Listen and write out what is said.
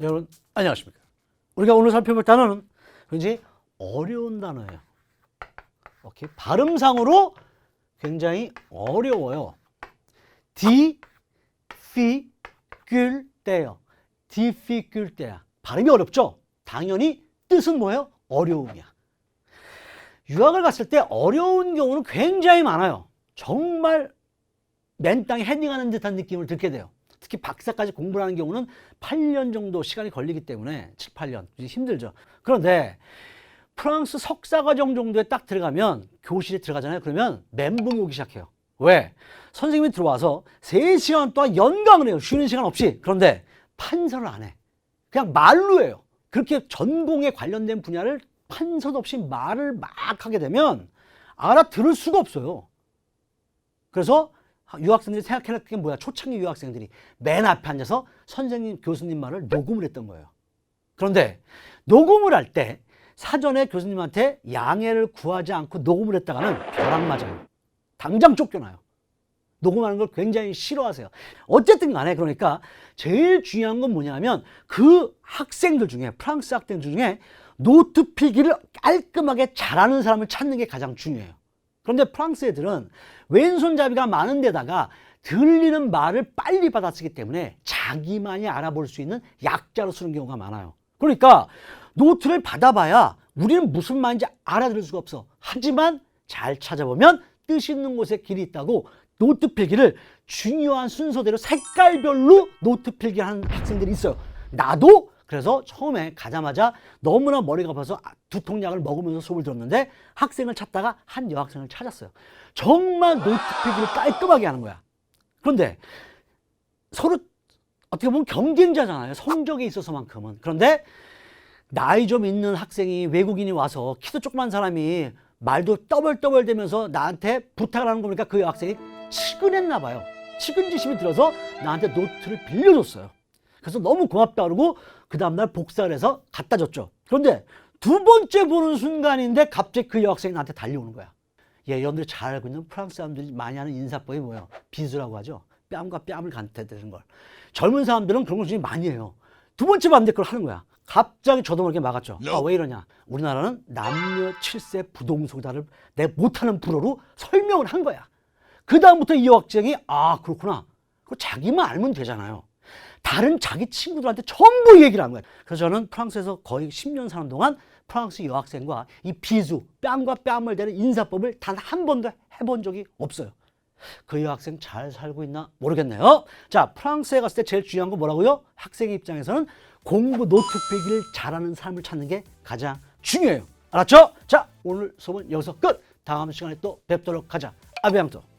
여러분 안녕하십니까? 우리가 오늘 살펴볼 단어는 굉장히 어려운 단어예요. 오케이 발음상으로 굉장히 어려워요. difficult예요. difficult야. 발음이 어렵죠? 당연히 뜻은 뭐예요? 어려움이야. 유학을 갔을 때 어려운 경우는 굉장히 많아요. 정말 맨 땅에 헤딩하는 듯한 느낌을 듣게 돼요. 특히 박사까지 공부를 하는 경우는 8년 정도 시간이 걸리기 때문에 7, 8년 힘들죠. 그런데 프랑스 석사 과정 정도에 딱 들어가면 교실에 들어가잖아요. 그러면 멘붕이 오기 시작해요. 왜? 선생님이 들어와서 3시간 동안 연강을 해요. 쉬는 시간 없이. 그런데 판서를 안 해. 그냥 말로 해요. 그렇게 전공에 관련된 분야를 판서도 없이 말을 막 하게 되면 알아들을 수가 없어요. 그래서 유학생들이 생각해낼 게 뭐야? 초창기 유학생들이 맨 앞에 앉아서 선생님, 교수님 말을 녹음을 했던 거예요. 그런데 녹음을 할 때 사전에 교수님한테 양해를 구하지 않고 녹음을 했다가는 벼락 맞아요. 당장 쫓겨나요. 녹음하는 걸 굉장히 싫어하세요. 어쨌든 간에 그러니까 제일 중요한 건 뭐냐면 그 학생들 중에 프랑스 학생들 중에 노트 필기를 깔끔하게 잘하는 사람을 찾는 게 가장 중요해요. 그런데 프랑스 애들은 왼손잡이가 많은 데다가 들리는 말을 빨리 받아쓰기 때문에 자기만이 알아볼 수 있는 약자로 쓰는 경우가 많아요. 그러니까 노트를 받아봐야 우리는 무슨 말인지 알아들을 수가 없어. 하지만 잘 찾아보면 뜻 있는 곳에 길이 있다고 노트 필기를 중요한 순서대로 색깔별로 노트 필기하는 학생들이 있어요. 나도 그래서 처음에 가자마자 너무나 머리가 아파서 두통약을 먹으면서 수업을 들었는데 학생을 찾다가 한 여학생을 찾았어요. 정말 노트 필기를 깔끔하게 하는 거야. 그런데 서로 어떻게 보면 경쟁자잖아요. 성적에 있어서만큼은. 그런데 나이 좀 있는 학생이 외국인이 와서 키도 조그만 사람이 말도 떠벌떠벌 대면서 나한테 부탁을 하는 거니까 그 여학생이 치근했나 봐요. 치근지심이 들어서 나한테 노트를 빌려줬어요. 그래서 너무 고맙다 그러고 그 다음날 복사를 해서 갖다 줬죠. 그런데 두 번째 보는 순간인데 갑자기 그 여학생이 나한테 달려오는 거야. 예, 여러분들이 잘 알고 있는 프랑스 사람들이 많이 하는 인사법이 뭐예요? 비수라고 하죠. 뺨과 뺨을 간대되는 걸. 젊은 사람들은 그런 걸 많이 해요. 두 번째 봤는데 그걸 하는 거야. 갑자기 저도 모르게 막았죠. 아, 왜 이러냐. 우리나라는 남녀 7세 부동소다를 내 못하는 불어로 설명을 한 거야. 그 다음부터 이 여학생이 아, 그렇구나. 그 자기만 알면 되잖아요. 다른 자기 친구들한테 전부 얘기를 한 거예요. 그래서 저는 프랑스에서 거의 10년 사는 동안 프랑스 여학생과 이 비수, 뺨과 뺨을 대는 인사법을 단 한 번도 해본 적이 없어요. 그 여학생 잘 살고 있나 모르겠네요. 자, 프랑스에 갔을 때 제일 중요한 건 뭐라고요? 학생 입장에서는 공부 노트 필기를 잘하는 사람을 찾는 게 가장 중요해요. 알았죠? 자, 오늘 수업은 여기서 끝. 다음 시간에 또 뵙도록 하자. 아비앙토.